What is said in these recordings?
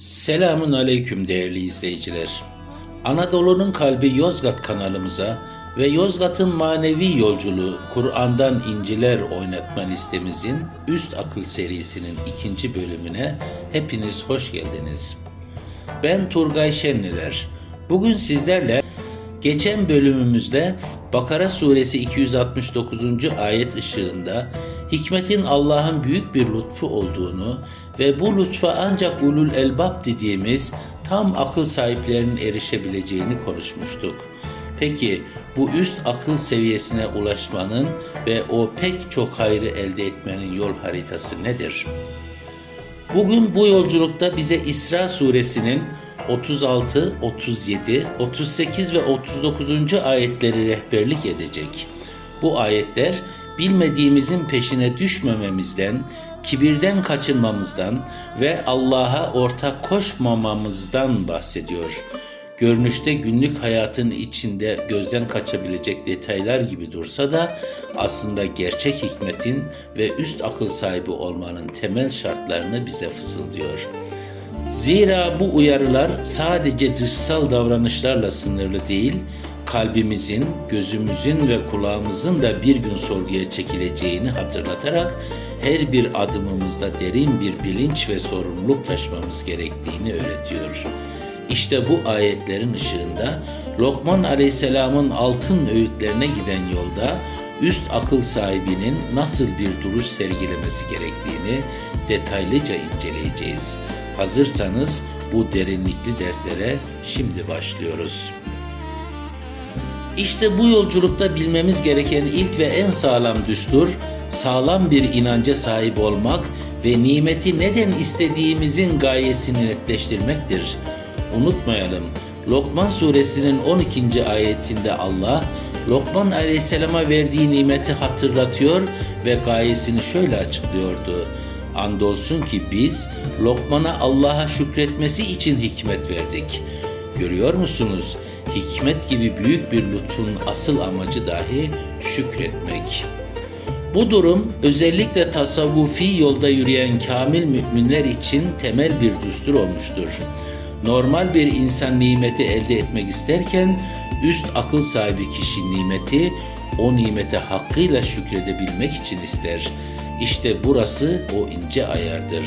Selamun aleyküm değerli izleyiciler. Anadolu'nun kalbi Yozgat kanalımıza ve Yozgat'ın manevi yolculuğu Kur'an'dan İnciler oynatma listemizin Üst Akıl serisinin ikinci bölümüne hepiniz hoş geldiniz. Ben Turgay Şenliler. Bugün sizlerle geçen bölümümüzde Bakara suresi 269. ayet ışığında hikmetin Allah'ın büyük bir lütfu olduğunu ve bu lütfa ancak ulul elbab dediğimiz tam akıl sahiplerinin erişebileceğini konuşmuştuk. Peki bu üst akıl seviyesine ulaşmanın ve o pek çok hayrı elde etmenin yol haritası nedir? Bugün bu yolculukta bize İsra suresinin 36, 37, 38 ve 39. ayetleri rehberlik edecek. Bu ayetler bilmediğimizin peşine düşmememizden, kibirden kaçınmamızdan ve Allah'a ortak koşmamamızdan bahsediyor. Görünüşte günlük hayatın içinde gözden kaçabilecek detaylar gibi dursa da aslında gerçek hikmetin ve üst akıl sahibi olmanın temel şartlarını bize fısıldıyor. Zira bu uyarılar sadece dışsal davranışlarla sınırlı değil, kalbimizin, gözümüzün ve kulağımızın da bir gün sorguya çekileceğini hatırlatarak her bir adımımızda derin bir bilinç ve sorumluluk taşımamız gerektiğini öğretiyor. İşte bu ayetlerin ışığında Lokman Aleyhisselam'ın altın öğütlerine giden yolda üst akıl sahibinin nasıl bir duruş sergilemesi gerektiğini detaylıca inceleyeceğiz. Hazırsanız bu derinlikli derslere şimdi başlıyoruz. İşte bu yolculukta bilmemiz gereken ilk ve en sağlam düstur, sağlam bir inanca sahip olmak ve nimeti neden istediğimizin gayesini netleştirmektir. Unutmayalım, Lokman suresinin 12. ayetinde Allah, Lokman aleyhisselama verdiği nimeti hatırlatıyor ve gayesini şöyle açıklıyordu. Andolsun ki biz Lokman'a Allah'a şükretmesi için hikmet verdik. Görüyor musunuz? Hikmet gibi büyük bir lütfun asıl amacı dahi şükretmek. Bu durum özellikle tasavvufi yolda yürüyen kamil müminler için temel bir düstur olmuştur. Normal bir insan nimeti elde etmek isterken üst akıl sahibi kişi nimeti o nimete hakkıyla şükredebilmek için ister. İşte burası o ince ayardır.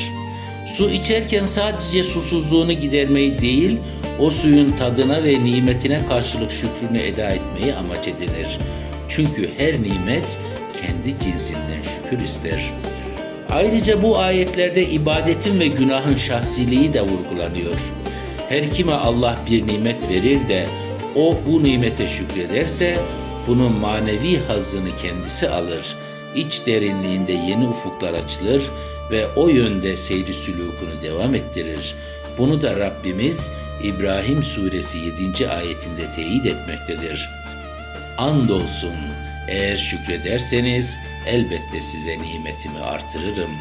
Su içerken sadece susuzluğunu gidermeyi değil, o suyun tadına ve nimetine karşılık şükrünü eda etmeyi amaç edinir. Çünkü her nimet kendi cinsinden şükür ister. Ayrıca bu ayetlerde ibadetin ve günahın şahsiliği de vurgulanıyor. Her kime Allah bir nimet verir de o bu nimete şükrederse bunun manevi hazzını kendisi alır. İç derinliğinde yeni ufuklar açılır ve o yönde seyri sülukunu devam ettirir. Bunu da Rabbimiz İbrahim suresi 7. ayetinde teyit etmektedir. Andolsun eğer şükrederseniz elbette size nimetimi artırırım.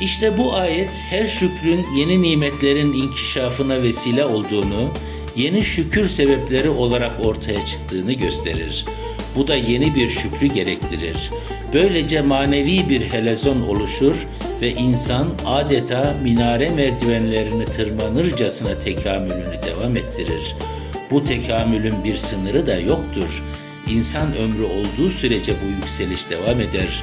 İşte bu ayet her şükrün yeni nimetlerin inkişafına vesile olduğunu, yeni şükür sebepleri olarak ortaya çıktığını gösterir. Bu da yeni bir şükrü gerektirir. Böylece manevi bir helezon oluşur ve insan adeta minare merdivenlerini tırmanırcasına tekamülünü devam ettirir. Bu tekamülün bir sınırı da yoktur. İnsan ömrü olduğu sürece bu yükseliş devam eder.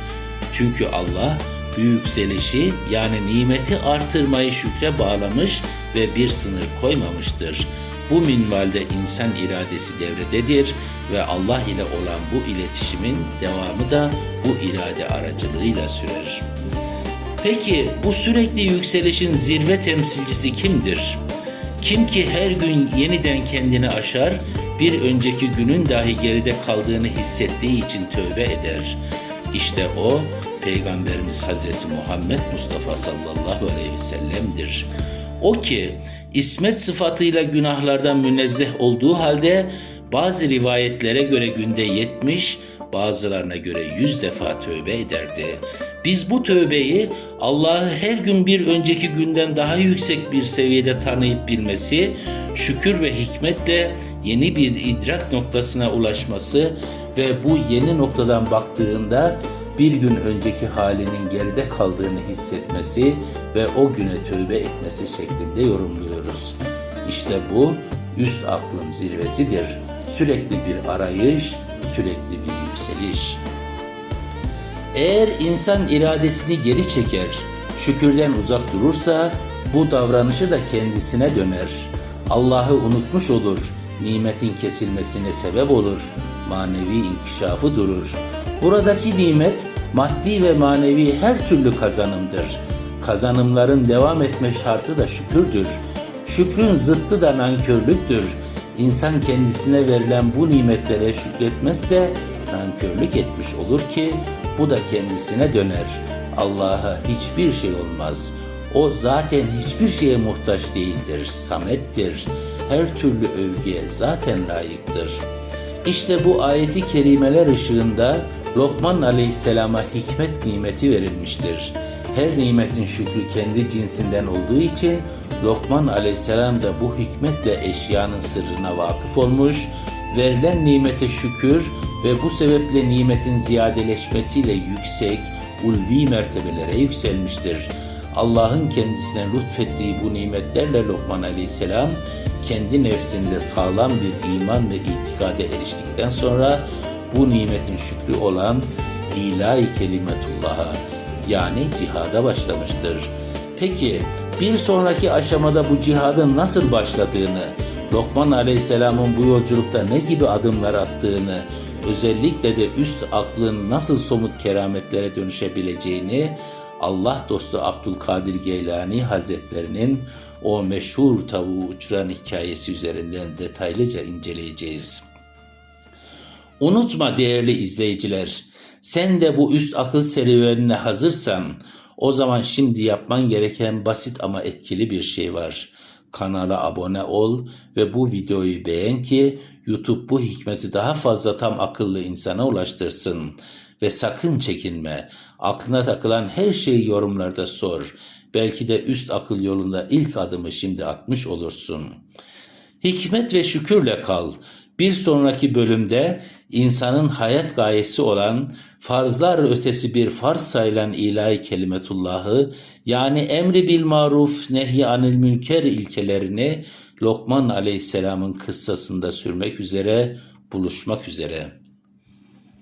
Çünkü Allah bu yükselişi yani nimeti artırmayı şükre bağlamış ve bir sınır koymamıştır. Bu minvalde insan iradesi devrededir ve Allah ile olan bu iletişimin devamı da bu irade aracılığıyla sürer. Peki bu sürekli yükselişin zirve temsilcisi kimdir? Kim ki her gün yeniden kendini aşar, bir önceki günün dahi geride kaldığını hissettiği için tövbe eder. İşte o Peygamberimiz Hazreti Muhammed Mustafa sallallahu aleyhi ve sellem'dir. O ki ismet sıfatıyla günahlardan münezzeh olduğu halde bazı rivayetlere göre günde 70, bazılarına göre 100 defa tövbe ederdi. Biz bu tövbeyi Allah'ı her gün bir önceki günden daha yüksek bir seviyede tanıyıp bilmesi, şükür ve hikmetle yeni bir idrak noktasına ulaşması ve bu yeni noktadan baktığında bir gün önceki halinin geride kaldığını hissetmesi ve o güne tövbe etmesi şeklinde yorumluyoruz. İşte bu üst aklın zirvesidir. Sürekli bir arayış, sürekli bir yükseliş. Eğer insan iradesini geri çeker, şükürden uzak durursa bu davranışı da kendisine döner. Allah'ı unutmuş olur, nimetin kesilmesine sebep olur, manevi inkişafı durur. Buradaki nimet maddi ve manevi her türlü kazanımdır. Kazanımların devam etme şartı da şükürdür. Şükrün zıttı da nankörlüktür. İnsan kendisine verilen bu nimetlere şükretmezse nankörlük etmiş olur ki bu da kendisine döner. Allah'a hiçbir şey olmaz. O zaten hiçbir şeye muhtaç değildir, samettir. Her türlü övgüye zaten layıktır. İşte bu ayeti kerimeler ışığında Lokman aleyhisselama hikmet nimeti verilmiştir. Her nimetin şükrü kendi cinsinden olduğu için Lokman aleyhisselam da bu hikmetle eşyanın sırrına vakıf olmuş, verilen nimete şükür ve bu sebeple nimetin ziyadeleşmesiyle yüksek, ulvi mertebelere yükselmiştir. Allah'ın kendisine lütfettiği bu nimetlerle Lokman aleyhisselam kendi nefsinde sağlam bir iman ve itikade eriştikten sonra bu nimetin şükrü olan ilahi kelimetullah'a yani cihada başlamıştır. Peki bir sonraki aşamada bu cihadın nasıl başladığını, Lokman Aleyhisselam'ın bu yolculukta ne gibi adımlar attığını, özellikle de üst aklın nasıl somut kerametlere dönüşebileceğini Allah dostu Abdülkadir Geylani Hazretlerinin o meşhur tavuğu uçuran hikayesi üzerinden detaylıca inceleyeceğiz. Unutma değerli izleyiciler, sen de bu üst akıl serüvenine hazırsan o zaman şimdi yapman gereken basit ama etkili bir şey var. Kanala abone ol ve bu videoyu beğen ki YouTube bu hikmeti daha fazla tam akıllı insana ulaştırsın. Ve sakın çekinme. Aklına takılan her şeyi yorumlarda sor. Belki de üst akıl yolunda ilk adımı şimdi atmış olursun. Hikmet ve şükürle kal. Bir sonraki bölümde insanın hayat gayesi olan farzlar ötesi bir farz sayılan ilahi kelimetullahı yani emri bil maruf nehy anil münker ilkelerini Lokman aleyhisselamın kıssasında sürmek üzere buluşmak üzere.